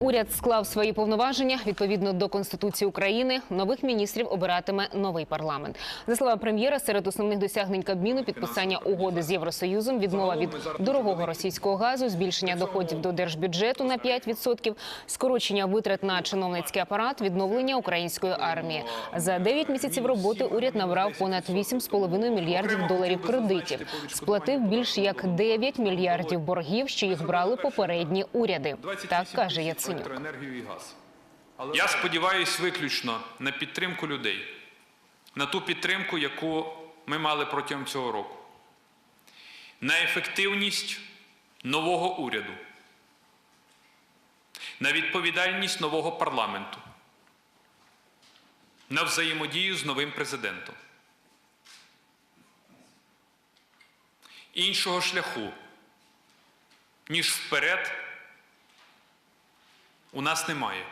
Уряд склав свої повноваження відповідно до Конституції України. Нових міністрів обиратиме новий парламент. За словами прем'єра, серед основних досягнень Кабміну підписання угоди з Євросоюзом, відмова від дорогого російського газу, збільшення доходів до держбюджету на 5%, скорочення витрат на чиновницький апарат, відновлення української армії. За 9 місяців роботи уряд набрав понад 8,5 мільярдів доларів кредитів. Сплатив більш як 9 мільярдів боргів, що їх брали попередні уряди. Так каже Яценюк. Електроенергію і газ. Я сподіваюся виключно на підтримку людей, на ту підтримку, яку ми мали протягом цього року, на ефективність нового уряду, на відповідальність нового парламенту, на взаємодію з новим президентом. Іншого шляху, ніж вперед, у нас немає.